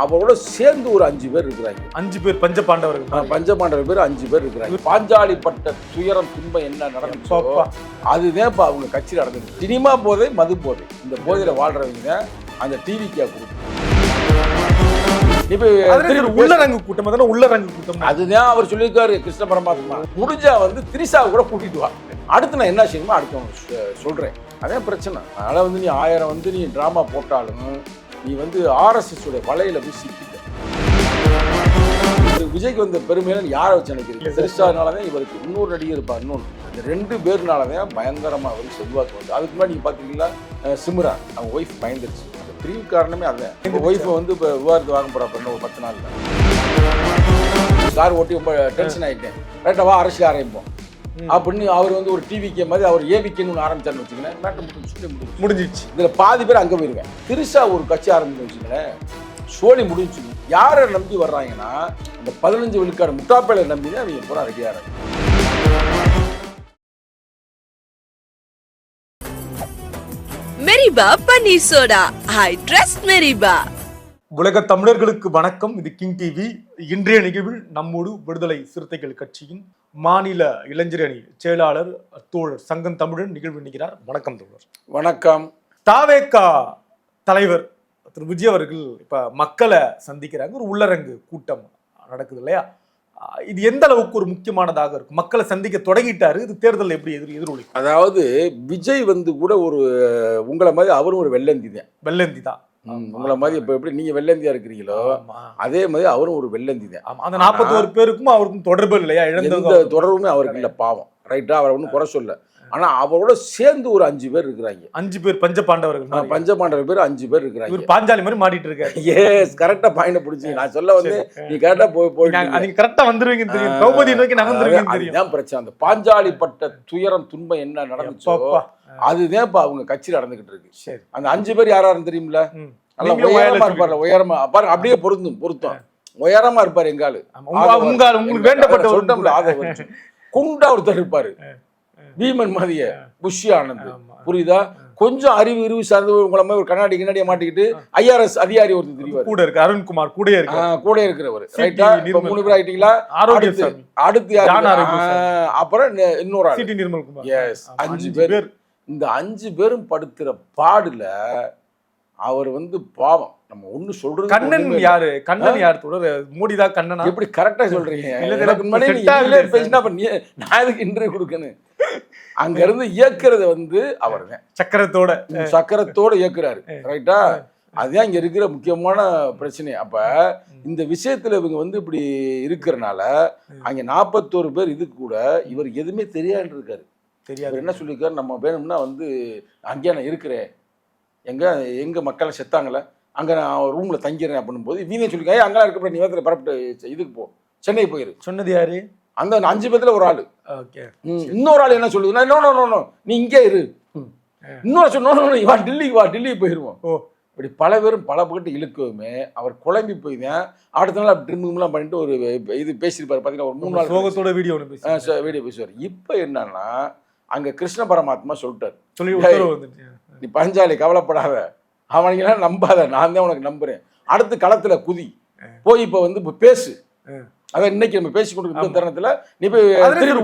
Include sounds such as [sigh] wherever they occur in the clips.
அவரோட சேர்ந்து ஒரு அஞ்சு பேர் இருக்கிறாங்க. அஞ்சு பேர் பஞ்ச பாண்டவர்கள் ஆஹ் பஞ்சபாண்டவர் பேர் அஞ்சு பேர் இருக்கிறாங்க. பாஞ்சாலி பட்ட துயரம் துன்பம் என்ன நடந்துச்சோ. அதுதான் இப்போ அவங்க கட்சியில் நடந்தது. சினிமா போதை மது போதை. இந்த போதையில வாழ்றவங்க அந்த டிவிக்கே கொடுக்கும். இப்போ உள்ளரங்கு கூட்டம் அதான உள்ளரங்கு கூட்டம். அதுதான் அவர் சொல்லியிருக்காரு கிருஷ்ண பரமாத்மா. முடிஞ்சா வந்து திரிசாவை கூட கூட்டிட்டு வா. அடுத்து நான் என்ன செய்யணுமோ அடுத்து உனக்கு சொ- சொல்றேன். அதே பிரச்சனை. அதனால வந்து நீ ஆயிரம் வந்து நீ டிராமா போட்டாலும் நீ வந்து ஆர்எஸ்எஸ் உடைய வலையில போய் சிக்கிட்ட. விஜய்க்கு வந்த பெருமையில யாரை வச்சு நினைக்கிறீங்க திரிசானால தான் இவருக்கு இன்னொரு நடிகர் இருப்பார் இன்னொன்று இந்த ரெண்டு பேர்னால தான் பயங்கரமா அவர் செல்வாக்கு வந்து. அதுக்கு முன்னாடி நீங்க பாத்தீங்களா அஹ் சிம்ரா அவங்க ஒய்ஃப் பயந்துருச்சு. அந்த பிரிவு காரணமே அதுதான் ஒய்ஃபை வந்து இப்போ விவாதத்து வாங்க போறப்ப இன்னும் ஒரு பத்து நாள்ல. கார் ஓட்டி ரொம்ப டென்ஷன் ஆயிட்டேன். ரைட்டா வா அரசியல் ஆரம்பிப்போம். அப்படின்னு அவர் வந்து ஒரு டிவிக்கே மாதிரி அவர் ஏவிக்கேன்னு ஒன்று ஆரம்பிச்சாருன்னு வச்சுக்கங்களேன். மேட்டர் முடிஞ்சு சொல்லி முடிஞ்சு முடிஞ்சிச்சு இதில் பாதி பேர் அங்கே போயிருவேன் திருசா ஒரு கட்சி ஆரம்பிச்சு வச்சுக்கங்களேன். சோழி முடிஞ்சு யாரை நம்பி வர்றாங்கன்னா அந்த பதினஞ்சு விழுக்காடு முட்டாப்பேலை நம்பி தான் அவங்க பூரா ரெடியாக மெரிபா பன்னீர் சோடா ஐ ட்ரஸ்ட் மெரிபா உலக தமிழர்களுக்கு வணக்கம். இது கிங் டிவி இன்றைய நிகழ்வில் நம்மோடு விடுதலை சிறுத்தைகள் கட்சியின் மாநில இளைஞர் அணி செயலாளர் தோழர் சங்கம் தமிழன் நிகழ்வு நிற்கிறார் வணக்கம் தோழர். வணக்கம். தாவேக்கா தலைவர் திரு. விஜய் அவர்கள் இப்ப மக்களை சந்திக்கிறாங்க. ஒரு உள்ளரங்கு கூட்டம் நடக்குது இல்லையா? இது எந்த அளவுக்கு ஒரு முக்கியமானதாக இருக்கும் மக்களை சந்திக்க தொடங்கிட்டாரு. இது தேர்தல் எப்படி எதிர் எதிரொலிக்கும்? அதாவது விஜய் வந்து கூட ஒரு உங்களை மாதிரி அவரும் ஒரு வெள்ளந்தி தான் வெள்ளந்தி தான் உங்களை மாதிரி இப்போ எப்படி நீங்கள் வெள்ளந்தியா இருக்கிறீங்களோ. அதே மாதிரி அவரும் ஒரு வெள்ளந்தி தான். ஆமா. அந்த நாற்பத்தோரு பேருக்கும் அவருக்கும் தொடர்பு இல்லையா? இழந்தவங்க தொடர்புமே அவருக்கு இல்லை பாவம். ரைட்டா அவரை ஒன்றும் குறை சொல்ல ஆனா அவரோட சேர்ந்து ஒரு அஞ்சு பேர் இருக்கிறாங்க. அஞ்சு பேர் பஞ்ச பாண்டவர்கள் மாதிரி. பஞ்சபாண்டவர் பேர் அஞ்சு பேர் இருக்கிறாங்க. இவர் பாஞ்சாலி மாதிரி மாட்டிட்டு இருக்காரு. எஸ் கரெக்டா பாயிண்ட் பிடிச்சி நான் சொல்ல வந்து நீ கரெக்டா போய் போயிட்டு நீங்க- கரெக்டா வந்துருவீங்கன்னு தெரியும். திரௌபதி நோக்கி நகர்ந்துருவீங்கன்னு தெரியும். அதுதான் பிரச்சனை. அந்த பாஞ்சாலி பட்ட துயரம் துன்பம் என்ன நடந்துச்சோ. அதுதான் இப்ப அவங்க கட்சியில் நடந்துகிட்டு இருக்கு. சரி. அந்த அஞ்சு பேர் யாராரும் தெரியுமில்ல ம். நல்லா உயரமா இருப்பார்ல உயரமா. பாருங்க அப்படியே பொருந்தும் பொருத்தம். உயரமா இருப்பாரு எங்காலு உங்களுக்கு வேண்டப்பட்ட குண்டா ஒருத்தர் இருப்பாரு. பீமன் மாதிரிய புஷி ஆனந்த். புரியுதா? கொஞ்சம் அறிவு இருவு சார்ந்து உங்களை மாதிரி ஒரு கண்ணாடி கண்ணாடியை மாட்டிக்கிட்டு ஐஆர்எஸ் அதிகாரி ஒருத்தர் தெரிவார் கூட இருக்கு. அருண்குமார் கூடயே இருக்கு கூட இருக்கிறவர். ரைட்டா இப்ப நிர்மல். மூணு பேர் ஆயிட்டீங்களா? அடுத்து அடுத்து அப்புறம் இன்ன- இன்னொரு ஆள். Yes, ஆமா, அஞ்சு பேர். இந்த அஞ்சு பேரும் படுத்துற பாடுல அவர் வந்து பாவம். நம்ம ஒண்ணு சொல்றது கண்ணன் யாரு? கண்ணன் யார் தொடர்? மோடி தான் கண்ணனா? எப்படி கரெக்டா சொல்றீங்க? இல்ல, எனக்கு முன்னாடி. பேசினா நான் எதுக்கு இன்டர்வியூ கொடுக்கணும்? அங்க இருந்து இயக்குறது வந்து அவர் சக்கரத்தோட. சக்கரத்தோட இயக்குறாரு. ரைட்டா அதுதான் இங்க இருக்கிற முக்கியமான பிரச்சனை. அப்ப இந்த விஷயத்துல இவங்க வந்து இப்படி இருக்கிறனால அங்க நாற்பத்தோரு பேர் இது கூட இவர் எதுவுமே தெரியாது இருக்காரு. தெரியாது. அவர் என்ன சொல்லியிருக்காரு? நம்ம வேணும்னா வந்து அங்கேயே நான் இருக்கிறேன். எங்க எங்க மக்களை செத்தாங்களே அங்க நான் ரூம்ல தங்கிறேன் அப்படின்னும் போது வீணே சொல்லியிருக்காங்க அங்கெல்லாம் இருக்கப்ப நீ வேத்துல பரப்பிட்டு இதுக்கு போ. சென்னை போயிரு. சொன்னது யாரு? அந்த அஞ்சு பேத்துல ஒரு ஆளு. இன்னொரு ஆள் என்ன சொல்லுதுன்னா நோ நோ நோ நோ இங்கே இரு. இன்னொரு சொல் நோ நோ நோ, வா டெல்லிக்கு வா டெல்லிக்கு போயிருவோம். ஓ. இப்படி பல பேரும் பல பக்கத்து இழுக்கவுமே அவர் குழம்பி போய் தான் அடுத்த நாள் ட்ரிம்லாம் பண்ணிட்டு ஒரு இது பேசியிருப்பாரு. பார்த்தீங்கன்னா ஒரு மூணு நாள் சோகத்தோட வீடியோ ஒன்று வீடியோ பேசுவார். இப்போ என்னன்னா அங்க கிருஷ்ண பரமாத்மா சொல்லிட்டார். சொல்லி நீ பஞ்சாலி கவலைப்படாத. அவனுங்கெல்லாம் நம்பாத. நான் தான் உனக்கு நம்புறேன். அடுத்து களத்துல குதி. போய் இப்போ வந்து இப்போ பேசு. அதான் இன்னைக்கு நம்ம பேசி கொண்டு இந்த தருணத்துல நீ போய்.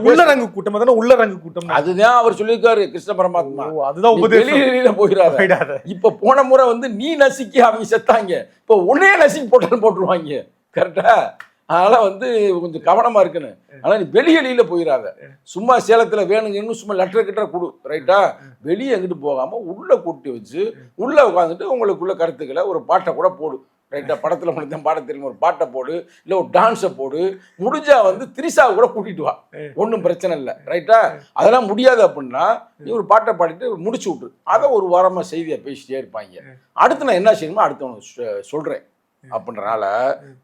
உள்ளரங்கு கூட்டம் அதான உள்ளரங்கு கூட்டம். அதுதான் அவர் சொல்லியிருக்காரு கிருஷ்ண பரமாத்மா. அதுதான் வெளியில போயிடாத. இப்ப போன முறை வந்து நீ நசுக்கி அவங்க செத்தாங்க. இப்போ உன்னே நசுக்கி போட்டாலும் போட்டுருவாங்க. கரெக்டா அதனால வந்து கொஞ்சம் கவனமா இருக்கணும். ஆனா நீ வெளியெளியில போயிடாத. சும்மா சேலத்துல வேணுங்கன்னு சும்மா லெட்டர் கிட்ட கொடு. ரைட்டா வெளியே எங்கிட்டு போகாம உள்ள கூட்டி வச்சு உள்ள உட்காந்துட்டு உங்களுக்குள்ள கருத்துக்களை ஒரு பாட்டை கூட போடு. ரைட்டா படத்துல தான் பாட தெரியும்? ஒரு பாட்டை போடு இல்ல ஒரு டான்ஸை போடு முடிஞ்சா வந்து திரிசாவை கூட கூட்டிட்டு வா. ஒன்றும் பிரச்சனை இல்லை. ரைட்டா அதெல்லாம் முடியாது அப்படின்னா நீ ஒரு பாட்டை பாடிட்டு முடிச்சு விட்ரு அதை ஒரு வாரமா செய்தியை பேசிட்டே இருப்பாங்க. அடுத்து நான் என்ன செய்யணுமோ அடுத்து உனக்கு சொ- சொல்றேன். அப்படின்றனால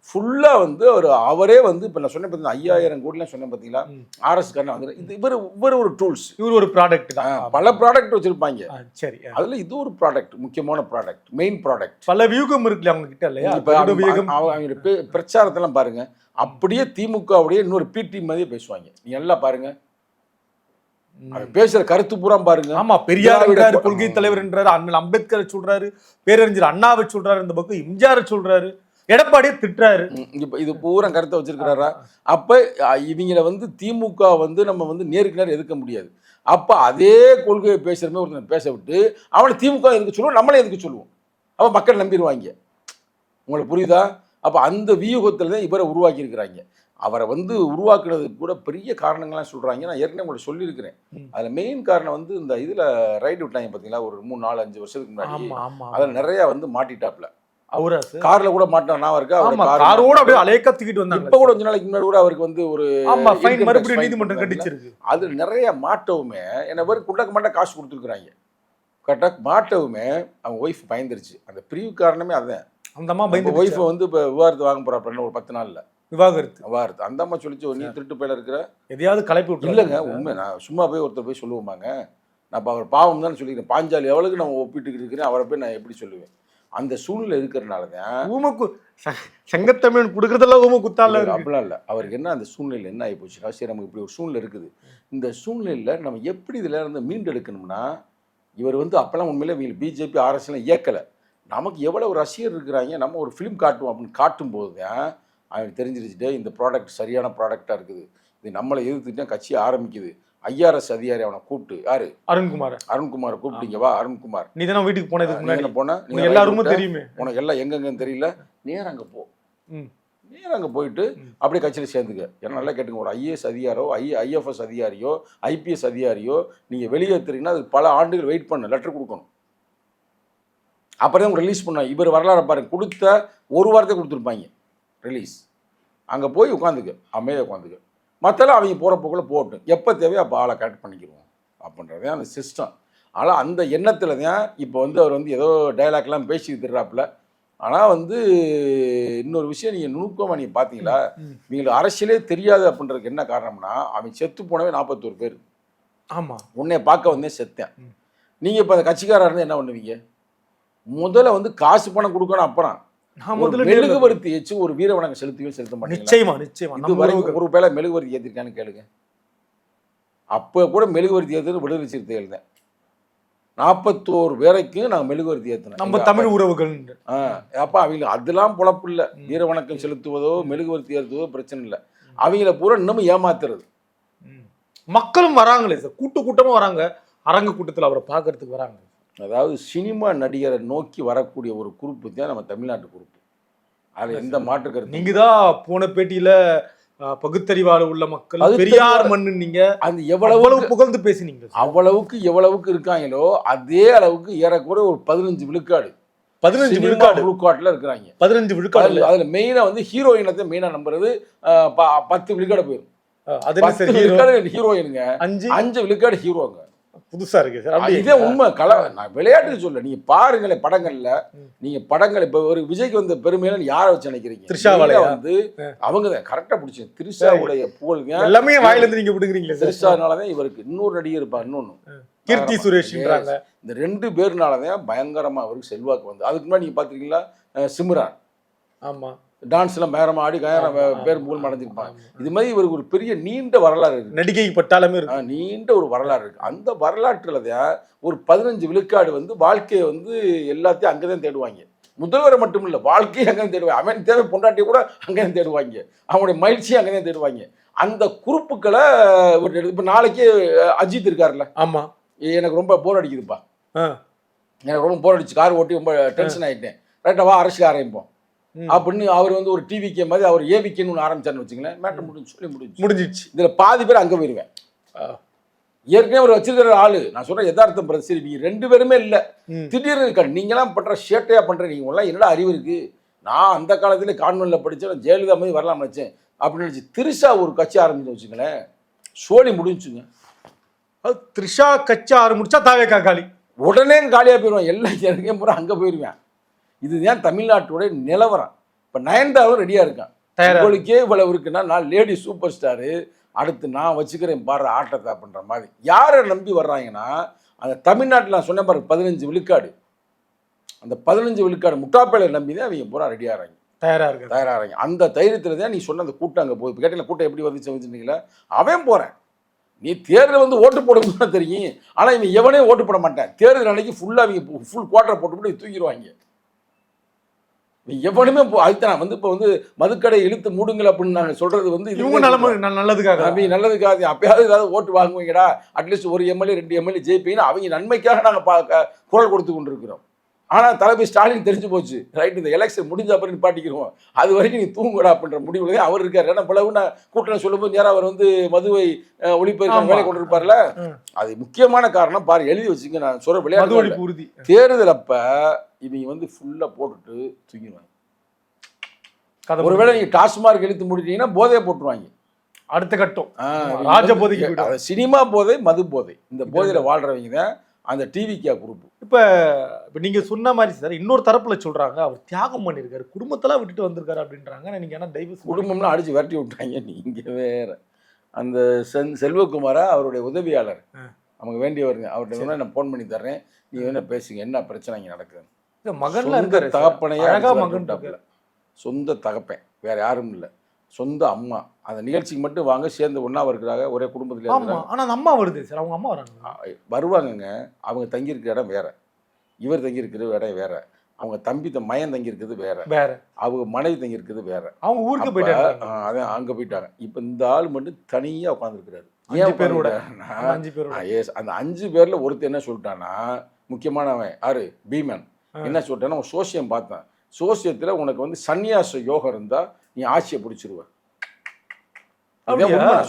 ஃபுல்லா வந்து ஒரு அவரே வந்து இப்ப நான் சொன்னேன் பார்த்தீங்கன்னா ஐயாயிரம் கோடிலாம் சொன்னேன் பார்த்தீங்களா ம். ஆர்எஸ் காரன் வந்து இது இவர் இவர் ஒரு டூல்ஸ் இவர் ஒரு ப்ராடக்ட் தான். பல ப்ராடக்ட் வச்சிருப்பாங்க. சரி. அதுல இது ஒரு ப்ராடக்ட் முக்கியமான ப்ராடக்ட் மெயின் ப்ராடக்ட் பல வியூகம் இருக்குல்ல அவங்க கிட்ட இல்லையா வியூகம். அவங்க பிரச்சாரத்தெல்லாம் பாருங்க அப்படியே திமுக அப்படியே இன்னொரு பிடி மாதிரியே பேசுவாங்க. நீ எல்லாம் பாருங்க அவன் பேசுற கருத்து பூரா பாருங்க. ஆமா பெரியார் கொள்கை தலைவர் என்றாரு அண்ணல் அம்பேத்கர் சொல்றாரு பேரறிஞர் அண்ணாவை சொல்றாரு இந்த பக்கம் எம்ஜிஆர் சொல்றாரு எடப்பாடியை திட்டுறாரு. இப்ப இது பூரா கருத்தை வச்சிருக்கிறாரா? அப்ப இவங்கள வந்து திமுக வந்து நம்ம வந்து நேருக்கு நேரம் எதிர்க்க முடியாது. அப்ப அதே கொள்கையை பேசுறமே ஒருத்தன் பேச விட்டு அவனை திமுக எதுக்கு சொல்லுவோம் நம்மளே எதுக்கு சொல்லுவோம்? அப்ப மக்கள் நம்பிடுவாங்க. உங்களுக்கு புரியுதா? அப்ப அந்த வியூகத்துல தான் இவரை உருவாக்கி இருக்கிறாங்க. அவரை வந்து உருவாக்குனதுக்கு கூட பெரிய காரணங்கள்லாம் சொல்றாங்க. நான் ஏற்கனவே உங்களுக்கு சொல்லியிருக்கிறேன். அதுல மெயின் காரணம் வந்து இந்த இதுல ரைடு விட்டாங்க பாத்தீங்களா? ஒரு மூணு நாலு அஞ்சு வருஷத்துக்கு முன்னாடி. அதுல நிறைய வந்து மாட்டிட்டாப்ல. அவரா கார்ல கூட மாட்டினா நான் இருக்கா? ஆமா காரோட அப்படியே அலையக்கா தூக்கிட்டு வந்தாங்க. இப்ப கூட கொஞ்ச நாளைக்கு முன்னாடி கூட அவருக்கு வந்து ஒரு ஆமா ஃபைன் மறுபடியும் நீதிமன்றம். கண்டிச்சிருக்கு. அது நிறைய மாட்டவுமே என்ன பேர் குண்டக்க மாட்ட காசு கொடுத்துருக்குறாங்க. கரெக்டாக மாட்டவுமே அவங்க ஒய்ஃப் பயந்துருச்சு. அந்த பிரிவு காரணமே அதான். அந்த அம்மா ஒய்ஃப் பயந்து வந்து இப்போ விவாதத்து வாங்க போறாப்புல ஒரு பத்து நாள்ல. விவாகரத்து. விவாதத்து அந்த அம்மா சொல்லிச்சு நீ திருட்டு பையில இருக்கிற? எதையாவது கலப்பி விட்டு இல்லைங்க உண்மை. நான் சும்மா போய் ஒருத்தர் போய் சொல்லுவோமாங்க. நான் இப்போ அவர் பாவம் தான் சொல்லிக்கிறேன். பாஞ்சாலி எவ்வளவுக்கு நான் ஒப்பிட்டு இருக்கிறேன் அவரை போய் நான் எப்படி சொல்லுவேன்? அந்த சூழ்நிலை இருக்கிறனால தான் ஊமக்கு செங்கத்தமிழ் கொடுக்கறதெல்லாம் ஊம குத்தால அப்படிலாம் இல்லை. அவருக்கு என்ன அந்த சூழ்நிலை என்ன ஆகி போச்சுன்னா சரி நமக்கு இப்படி ஒரு சூழ்நிலை இருக்குது. இந்த சூழ்நிலையில் நம்ம எப்படி இதில் இருந்து மீண்டெடுக்கணும்னா இவர் வந்து அப்போல்லாம் உண்மையிலே இவங்க பிஜேபி ஆர்எஸ்லாம் இயக்கலை. நமக்கு எவ்வளவு ரசிகர் இருக்கிறாங்க நம்ம ஒரு ஃபிலிம் காட்டுவோம் அப்படின்னு காட்டும்போது தான் அவனுக்கு தெரிஞ்சிருச்சுட்டே இந்த ப்ராடக்ட் சரியான ப்ராடக்டாக இருக்குது. இது நம்மளை எதிர்த்துட்டு கட்சி ஆரம்பிக்குது. ஐஆர்எஸ் அதிகாரி அவனை கூப்பிட்டு யாரு? அருண்குமார். அருண்குமாரை கூப்பிட்டீங்க வா அருண்குமார். நீ தானே வீட்டுக்கு போனதுக்கு நீ முன்னாடி? போன? உனக்கு எல்லாருமே தெரியுமே. உனக்கு எல்லாம் எங்கெங்கன்னு தெரியல. நேரம் அங்கே போ. ம். நேரம் அங்கே போயிட்டு. அப்படியே கட்சியில் சேர்ந்துக்க. ஏன்னா நல்லா கேட்டுங்க ஒரு ஐஏஎஸ் அதிகாரோ ஐ ஐஎஃப்எஸ் அதிகாரியோ ஐபிஎஸ் அதிகாரியோ நீங்கள் வெளியேற்றுறீங்கன்னா அதுக்கு பல ஆண்டுகள் வெயிட் பண்ண லெட்டர் கொடுக்கணும். அப்புறம் தான் ரிலீஸ் பண்ண இவர் வரலாறு பாருங்க கொடுத்த ஒரு வாரத்தை கொடுத்துருப்பாங்க. ரிலீஸ் அங்கே போய் உட்காந்துக்க அமைதியாக உட்காந்துக்க. மற்றெல்லாம் அவங்க போகிற போக்குள்ள போகட்டும் எப்போ தேவையோ அப்போ ஆளை கரெக்ட் பண்ணிக்கிடுவோம் அப்படின்றதே அந்த சிஸ்டம் ஆனால் அந்த எண்ணத்தில் தான் இப்போ வந்து அவர் வந்து ஏதோ டைலாக்லாம் பேசி திடுறாப்புல ஆனால் வந்து இன்னொரு விஷயம் நீங்கள் நுணுக்கமாக நீங்கள் பார்த்தீங்களா. இவங்களுக்கு அரசியலே தெரியாது அப்படின்றதுக்கு என்ன காரணம்னா அவன் செத்து போனவே நாற்பத்தோரு பேர். ஆமா. உன்னைய பார்க்க வந்தே செத்தேன். நீங்கள் இப்போ அந்த கட்சிக்காரா இருந்து என்ன பண்ணுவீங்க? முதல்ல வந்து காசு பணம் கொடுக்கணும் அப்புறம். நான் முதல்ல மெழுகுவர்த்தி வச்சு ஒரு வீர வணக்கம் செலுத்தவே செலுத்த மாட்டீங்களா? நிச்சயமா நிச்சயமா. நம்ம வரைக்கும். ஒரு வேளை மெழுகுவர்த்தி ஏற்றிருக்கான்னு கேளுங்க. அப்போ கூட மெழுகுவர்த்தி ஏற்றுறது விடுதலை சிறுத்தைகள் தான். நாற்பத்தோரு பேரைக்கும் நாங்கள் மெழுகுவர்த்தி ஏற்றினோம் நம்ம தமிழ் உறவுகள். ஆ அப்போ அவங்க அதெல்லாம் பொழப்பு இல்லை. வீர வணக்கம் செலுத்துவதோ மெழுகுவர்த்தி ஏற்றுவதோ பிரச்சனை இல்லை. அவங்கள பூரா இன்னமும் ஏமாத்துறது. மக்களும் வராங்களே சார். கூட்டு கூட்டமா வராங்க. அரங்க கூட்டத்துல அவரை பார்க்கறதுக்கு வராங்க. அதாவது சினிமா நடிகரை நோக்கி வரக்கூடிய ஒரு குரூப்பு தான் நம்ம தமிழ்நாட்டு குரூப்பு அதில் எந்த மாற்று கருத்து நீங்க தான் போன பேட்டியில பகுத்தறிவாள உள்ள மக்கள் பகுத்தறிவாள- பெரியார் மண்ணு நீங்க அந்த எவ்வளவு புகழ்ந்து பேசினீங்க. அவ்வளவுக்கு எவ்வளவுக்கு இருக்காங்களோ அதே அளவுக்கு ஏறக்குறைய ஒரு பதினஞ்சு விழுக்காடு பதினஞ்சு விழுக்காடு. விழுக்காட்டுல இருக்கிறாங்க. பதினஞ்சு விழுக்காடு அதுல அதுல மெயினா வந்து ஹீரோயினத்தை மெயினா நம்புறது பத்து விழுக்காடு போயிடும் அது ஹீரோயினுங்க. அஞ்சு? அஞ்சு விழுக்காடு ஹீரோங்க. புதுசா இருக்கு சார். இதே உண்மை. கல நான் விளையாட்டுக்கு சொல்ல நீங்க பாருங்களேன் படங்கள்ல. நீங்க படங்கள் இப்ப ஒரு விஜய்க்கு வந்த பெருமையில யாரை வச்சு நினைக்கிறீங்க? த்ரிஷாவாலயா? மெயினா வந்து அவங்க தான். கரெக்டா பிடிச்சி. த்ரிஷாவுடைய புகழ் தான் எல்லாமே வாயில இருந்து நீங்க விடுங்கிறீங்களே சார். த்ரிஷானாலதான் இவருக்கு இன்னொரு நடிகர் இருப்பா இன்னொன்னு. கீர்த்தி சுரேஷ்ன்றாங்க. இந்த ரெண்டு பேர்னாலதான் பயங்கரமா அவருக்கு செல்வாக்கு வந்து அதுக்கு முன்னாடி நீங்க பாத்திருக்கீங்களா? அஹ் சிம்ரான். ஆமா. டான்ஸ்லாம் பேரமா ஆடி கயரம் பேர் புகழ் அடைஞ்சிருப்பாங்க. இது மாதிரி இவருக்கு ஒரு பெரிய நீண்ட வரலாறு இருக்கு. நடிகை பட்டாளமே இருக்கு. நீண்ட ஒரு வரலாறு இருக்கு. அந்த வரலாற்றுல தான் ஒரு பதினஞ்சு விழுக்காடு வந்து வாழ்க்கையை வந்து எல்லாத்தையும் அங்கதான் தேடுவாங்க. முதல்வரை மட்டும் இல்ல வாழ்க்கையை அங்கதான் தேடுவாங்க. அவன் தேவை பொண்டாட்டியை கூட அங்கதான் தேடுவாங்க. அவனுடைய மகிழ்ச்சியை அங்கதான் தேடுவாங்க. அந்த குறுப்புக்களை ஒரு இப்போ நாளைக்கு அஜித் இருக்காருல்ல. ஆமா. எனக்கு ரொம்ப போர் அடிக்குதுப்பா. எனக்கு ரொம்ப போர் அடிச்சு கார் ஓட்டி ரொம்ப டென்ஷன் ஆயிட்டேன். ரைட்டா வா அரசியல் ஆரம்பிப்போம். அப்படின்னு அவர் வந்து ஒரு டிவிக்கே மாதிரி அவர் ஏவிக்கேன்னு ஒன்று ஆரம்பிச்சாருன்னு வச்சுங்களேன் மேட்டர் முடிஞ்சு சொல்லி முடிஞ்சு. முடிஞ்சிடுச்சு. இதுல பாதி பேர் அங்க போயிருவேன். ஆ. ஏற்கனவே அவர் வச்சிருக்கிற ஆளு. நான் சொல்றேன் யதார்த்தம் பிரதர் சரி நீங்க ரெண்டு பேருமே இல்ல. திடீர்னு இருக்க நீங்களாம் பண்ற ஷேட்டையா பண்ற நீங்க எல்லாம் என்னடா அறிவு இருக்கு? நான் அந்த காலத்துல கான்வென்ட்ல படிச்சேன் ஜெயலலிதா மாதிரி வரலாம் நினைச்சேன். அப்படின்னு நினைச்சு திருஷா ஒரு கட்சி ஆரம்பிச்சு வச்சுங்களேன் சோழி முடிஞ்சுங்க. அது த்ரிஷா கட்சி ஆரம்பிச்சா தாவே காக்காளி உடனே காலியா போயிடுவான் எல்லாம் இறங்கிய [laughs] முறை அங்க போயிடுவேன் இதுதான் தமிழ்நாட்டுடைய நிலவரம். இப்ப நயன்தாரும் ரெடியா இருக்கான் உங்களுக்கே இவ்வளவு இருக்குன்னா நான் லேடி சூப்பர் ஸ்டாரு அடுத்து நான் வச்சுக்கிறேன் பாரு ஆட்டத்தை அப்படின்ற மாதிரி. யாரை நம்பி வர்றாங்கன்னா அந்த தமிழ்நாட்டில் நான் சொன்ன பாரு பதினஞ்சு விழுக்காடு. அந்த பதினஞ்சு விழுக்காடு முட்டாப்பேலை நம்பி தான் அவங்க பூரா ரெடி ஆகிறாங்க தயாரா இருக்கு தயாராகிறாங்க அந்த தைரியத்தில் தான் நீ சொன்ன அந்த கூட்டம் அங்கே போய் கேட்டல கூட்டம் எப்படி வந்துச்சு வச்சுருந்தீங்களா? அவன் போகிறேன் நீ தேர்தல் வந்து ஓட்டு போடுறது தான் தெரியும். ஆனால் இவன் எவனே ஓட்டு போட மாட்டேன். தேர்தல் அன்னைக்கு ஃபுல்லாக அவங்க ஃபுல் குவார்டர் போட்டு போட்டு தூக்கிடுவாங்க. எவனுமே போ- அதுதான் நான் வந்து இப்போ வந்து மதுக்கடை இழுத்து மூடுங்கள் அப்படின்னு நாங்கள் சொல்றது வந்து இவங்க தான் நிலைமை ந- நல்லதுக்காக. தம்பி நல்லதுக்காக. அப்பயாவது ஏதாவது ஓட்டு வாங்குவீங்கடா. அட்லீஸ்ட் ஒரு எம்எல்ஏ ரெண்டு எம்எல்ஏ ஜெயிப்பீங்கன்னு அவங்க நன்மைக்காக நாங்கள் குரல் கொடுத்து கொண்டிருக்கிறோம். ஆனால் தளபதி ஸ்டாலின் தெரிஞ்சு போச்சு. ரைட் இந்த எலெக்ஷன் முடிஞ்ச அப்புறம் நிப்பாட்டிக்கிறோம் அது வரைக்கும் நீ தூங்குடா அப்படின்ற முடிவுல அவர் இருக்கார். ஏன்னா பிளவு நான் கூட்டணி சொல்லும்போது நேரம் அவர் வந்து மதுவை ஆமா. வேலை கொண்டு இருப்பார்ல. அது முக்கியமான காரணம். பாரு எழுதி வச்சுங்க நான் சொல்ற விளையாட்டு உறுதி. தேர்தல் அப்ப இவங்க வந்து ஃபுல்லா போட்டுட்டு தூங்கிடுவாங்க. ஒருவேளை நீங்க டாஸ்மார்க் இழுத்து முடிட்டீங்கன்னா போதையை போட்டுருவாங்க. அடுத்த கட்டம். ராஜ. அது சினிமா போதை மது போதை. இந்த போதையில வாழ்றவங்க தான் அந்த டிவிக்கா குரூப் இப்ப இப்ப நீங்க சொன்ன மாதிரி சார் இன்னொரு தரப்புல சொல்றாங்க அவர் தியாகம் பண்ணிருக்காரு குடும்பத்தெல்லாம் விட்டுட்டு வந்திருக்காரு அப்படின்றாங்க. நீங்க என்ன டைவர்ஸ் குடும்பம்லாம் அடிச்சு விரட்டி விட்டாங்க நீங்க வேற. அந்த சென் செல்வகுமாரா அவருடைய உதவியாளர். அவங்க வேண்டியவருங்க அவர்கிட்ட வேணா நான் ஃபோன் பண்ணி தர்றேன். நீங்க வேணா பேசுங்க என்ன பிரச்சனை இங்க நடக்குது மகன்ல சொந்த இருக்காரு சார். தகப்பனையே அழகா அடிச்சு மகன். சொந்த தகப்பன் வேற யாரும் இல்ல. சொந்த அம்மா. அந்த நிகழ்ச்சிக்கு மட்டும் வாங்க சேர்ந்து ஒண்ணா இருக்கிறாங்க ஒரே குடும்பத்துல ஆமா. இருக்கிறாங்க ஆனா அந்த அம்மா வருது சார் அவங்க அம்மா வராங்க. வருவாங்கங்க. அவங்க தங்கியிருக்கிற இடம் வேற. இவர் தங்கியிருக்கிற இடம் வேற. அவங்க தம்பி த- மயன் தங்கியிருக்கிறது வேற. வேற. அவங்க மனைவி தங்கியிருக்கிறது வேற. அவங்க ஊருக்கு போயிட்டாங்க. அதான் அங்க போயிட்டாங்க. இப்ப இந்த ஆள் மட்டும் தனியா உட்காந்துருக்கிறாரு அஞ்சு பேரோட. அஞ்சு பேரோட. yes, அந்த அஞ்சு பேர்ல ஒருத்தர் என்ன சொல்லிட்டான்னா முக்கியமானவன் யாரு? பீமன். என்ன சொல்லிட்டான்னா சோசியம் பார்த்தேன். சோசியத்துல உனக்கு வந்து சன்னியாச யோகம் இருந்தா நீ ஆட்சியை பிடிச்சிருவ. பூரா.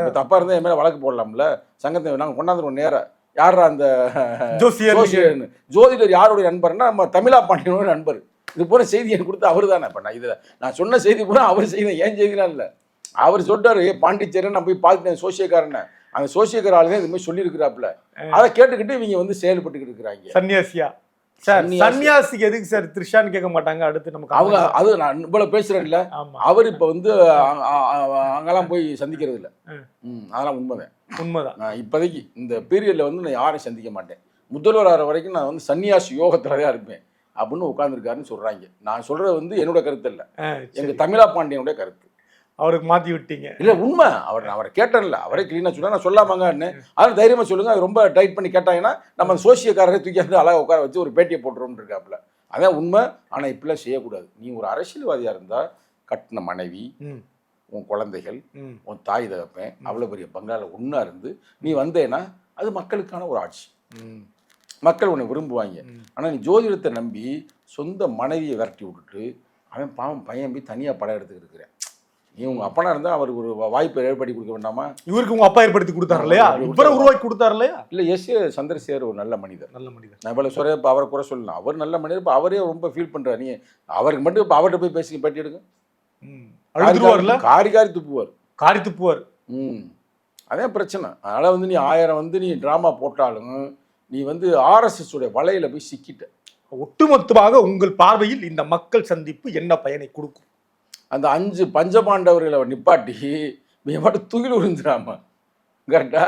இப்ப தப்பா இருந்தா என் மேல வழக்கு போடலாம்ல. சங்கத்தை நாங்க கொண்டாந்துருவோம் நேரா. யாரா அந்த [laughs] ஜோசியர் ஜோசியர்னு. ஜோதிடர் யாருடைய நண்பர்னா நம்ம தமிழா பாண்டியனோட நண்பர். இது போல செய்தி எனக்கு கொடுத்து அவர் தானே. இப்போ நான் இதில் நான் சொன்ன செய்தி பூரா அவர் செய்தி ஏன் செய்திலாம் இல்லை. அவர் சொல்லிட்டாரு "ஏய், பாண்டிச்சேரி நான் போய் பார்த்துட்டேன் சோசியக்காரனை. அந்த சோசியக்கார ஆளுங்க இது மாதிரி சொல்லியிருக்கிறாப்புல. அதை கேட்டுக்கிட்டு இவங்க வந்து செயல்பட்டுக்கிட்டு இருக்கிறாங்க. சன்னியாசியா? சார் சன்னியாசி. சன்னியாசிக்கு எதுக்கு சார் த்ரிஷான்னு கேட்க மாட்டாங்க? அடுத்து நமக்கு அவங்க அது நான் இவ்வளவு பேசுறேன்ல அவர் இப்போ வந்து அங்கெல்லாம் போய் சந்திக்கிறது இல்லை அதெல்லாம் உண்மைதான். உண்மைதான். நான் இப்போதைக்கு இந்த பீரியட்ல வந்து நான் யாரையும் சந்திக்க மாட்டேன். முதல்வர் ஆகிற வரைக்கும் நான் வந்து சன்னியாசி யோகத்துல தான் இருப்பேன். அப்படின்னு உட்காந்துருக்காருன்னு சொல்றாங்க. நான் சொல்றது வந்து என்னோட கருத்து இல்லை. எங்க. தமிழா பாண்டியனுடைய கருத்து. அவருக்கு மாத்தி விட்டீங்க. இல்ல உண்மை. அவர் அவரை கேட்டேன்ல. அவரே கிளீனா சொன்னா நான் சொல்லாமாங்கன்னு. அதனால தைரியமா சொல்லுங்க. அது ரொம்ப டைட் பண்ணி கேட்டாங்கன்னா நம்ம சோசியக்காரரை தூக்கி வந்து அழகா உட்கார வச்சு ஒரு பேட்டியை போட்டுருவோம்னு இருக்காப்புல அதான் உண்மை. ஆனா இப்படிலாம் செய்யக்கூடாது. நீ ஒரு அரசியல்வாதியா இருந்தா கட்டின மனைவி உன் குழந்தைகள். உன் தாய் தகப்பன் அவ்வளோ பெரிய பங்களால ஒன்றா இருந்து நீ வந்தேன்னா அது மக்களுக்கான ஒரு ஆட்சி. மக்கள் உன்னை விரும்புவாங்க. ஆனால் நீ ஜோதிடத்தை நம்பி சொந்த மனைவியை விரட்டி விட்டுட்டு அவன் பாவம் பையன் போய் தனியாக படம் எடுத்துக்கிட்டு இருக்கிறேன். உங்கள் அப்பனா இருந்தால் அவருக்கு ஒரு வாய்ப்பை ஏற்படுத்தி கொடுக்க வேண்டாமா? இவருக்கு உங்க அப்பா ஏற்படுத்தி கொடுத்தாரு இல்லையா? இவரை உருவாக்கி கொடுத்தாரு இல்லையா? இல்லை எஸ். சந்திரசேகர் ஒரு நல்ல மனிதர். நல்ல மனிதர். நான் இவ்வளோ சொல்ல இப்போ அவரை குறை சொல்லலாம் அவர் நல்ல மனிதர் இப்போ அவரே ரொம்ப ஃபீல் பண்ணுறாரு நீ அவருக்கு மட்டும் இப்போ அவர்கிட்ட போய் பேசி பேட்டி எடுங்க. காரி காரி துப்புவார். காரி துப்புவார். ம். அதே பிரச்சனை. அதனால் வந்து நீ ஆயிரம் வந்து நீ ட்ராமா போட்டாலும் நீ வந்து ஆர்எஸ்எஸ் உடைய வலையில போய் சிக்கிட்ட. ஒட்டுமொத்தமாக உங்கள் பார்வையில் இந்த மக்கள் சந்திப்பு என்ன பயனை கொடுக்கும்? அந்த அஞ்சு பஞ்சபாண்டவர்களை நிப்பாட்டி நீ மட்டும் துகில் உறிஞ்சிடாம கரெக்டா?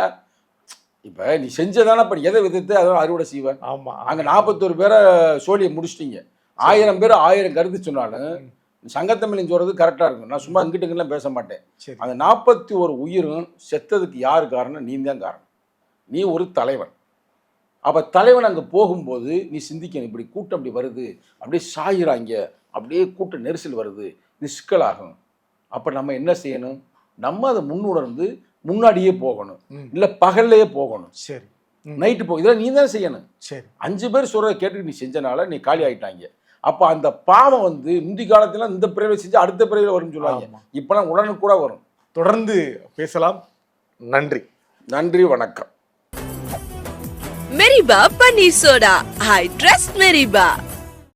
இப்போ நீ செஞ்சதானே இப்போ எதை விதத்தை அதான் அறுவடை செய்வேன் ஆமா. அங்கே நாற்பத்தோரு பேரை சோழியை முடிச்சிட்டீங்க. ஆயிரம் பேர் ஆயிரம் கருத்து சொன்னாலும் சங்கத்தமிழின் சொல்றது கரெக்டாக இருக்கும். நான் சும்மா இங்கிட்டுங்கெல்லாம் பேச மாட்டேன். அந்த நாற்பத்தி ஒரு உயிரும் செத்ததுக்கு யார் காரணம்? நீ தான் காரணம். நீ ஒரு தலைவன். அப்போ தலைவன் அங்கே போகும்போது நீ சிந்திக்கணும். இப்படி கூட்டம் இப்படி வருது. அப்படியே சாயிறாங்க. அப்படியே கூட்ட நெரிசல் வருது. இது சிக்கலாகும் அப்போ நம்ம என்ன செய்யணும்? நம்ம அதை முன்னுணர்ந்து முன்னாடியே போகணும். இல்லை பகல்லையே போகணும். சரி. நைட்டு போ இதெல்லாம் நீ தான் செய்யணும். சரி. அஞ்சு பேர் சொல்கிறத கேட்டு நீ செஞ்சனால நீ காலி ஆயிட்டாங்க. அப்போ அந்த பாவம் வந்து முந்தி காலத்துல இந்த பிறவை செஞ்சு அடுத்த பிறவில வரும்னு சொல்லுவாங்க. இப்போலாம் உடனுக்கு கூட வரும். தொடர்ந்து பேசலாம். நன்றி. நன்றி வணக்கம். Meriba Paneer Soda. I trust Meriba.